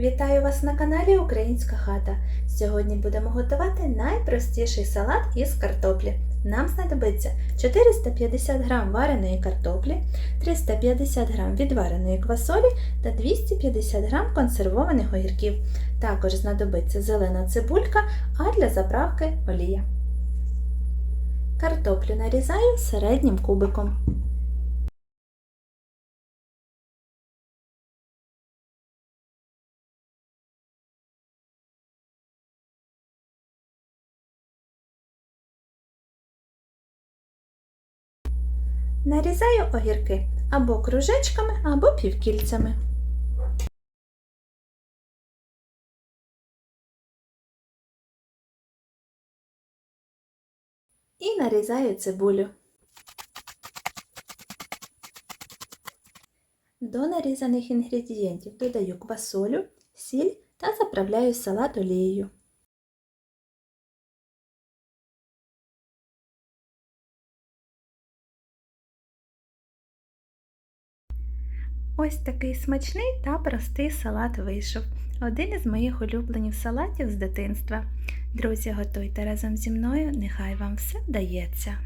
Вітаю вас на каналі Українська хата. Сьогодні будемо готувати найпростіший салат із картоплі. Нам знадобиться 450 г вареної картоплі, 350 г відвареної квасолі та 250 г консервованих огірків. Також знадобиться зелена цибулька, а для заправки олія. Картоплю нарізаю середнім кубиком. Нарізаю огірки або кружечками, або півкільцями. І нарізаю цибулю. До нарізаних інгредієнтів додаю квасолю, сіль та заправляю салат олією. Ось такий смачний та простий салат вийшов. Один із моїх улюблених салатів з дитинства. Друзі, готуйте разом зі мною, нехай вам все вдається.